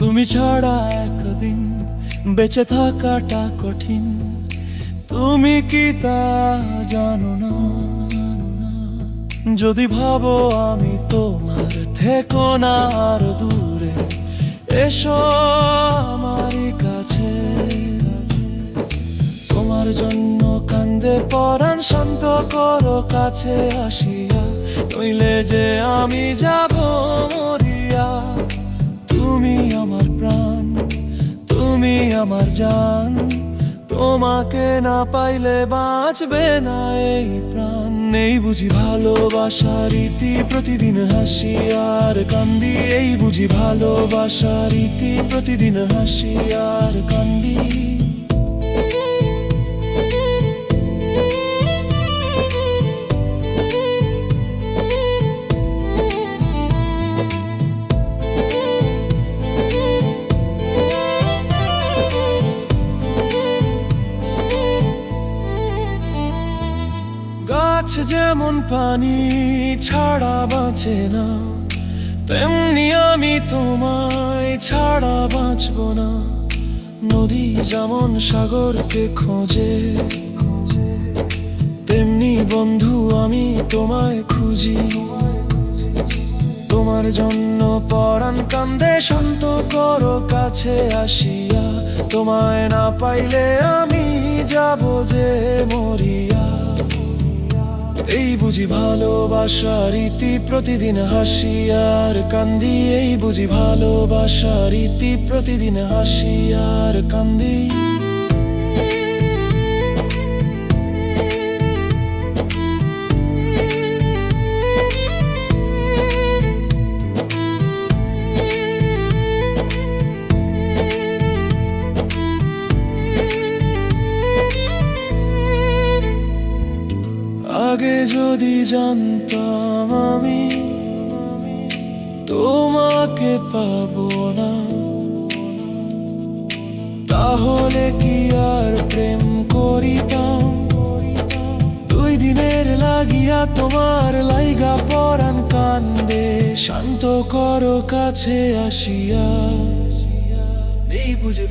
তুমি ছাড়া একদিন বেঁচে থাকাটা কঠিন। তুমি কি তা জানো না? যদি ভাবো আমি তোমার থেকো না আর দূরে, এসো আমার কাছে। তোমার জন্য কান্দে পরাণ শান্ত করো কাছে আসিয়া, নইলে যে আমি যাব মরিয়া। আমার জান, তোমাকে না পাইলে বাঁচবে না এই প্রাণ। নেই বুঝি ভালোবাসা রীতি প্রতিদিন হাসি আর কান্দি। এই বুঝি ভালোবাসা রীতি প্রতিদিন হাসি আর কান্দি। গাছ যেমন পানি ছাড়া বাঁচে না, তেমনি আমি তোমায় ছাড়া বাঁচব না। নদী যেমন সাগরকে খোঁজে, তেমনি বন্ধু আমি তোমায় খুঁজি। তোমার জন্য পরাণ কান্দে শান্ত করো কাছে আসিয়া, তোমায় না পাইলে আমি যাব যে মরিয়া। এই বুঝি ভালোবাসা রীতি প্রতিদিন হাসি আর কান্দি, এই বুঝি ভালোবাসা রীতি প্রতিদিন হাসি আর কান্দি। যদি জানতাম আমি, তোমাকে পাবো না। তাহলে কি আর প্রেম করিতাম? দুই দিনের লাগিয়া তোমার লাইগা পরাণ কান্দে, শান্ত করো কাছে আসিয়া। এই বুঝে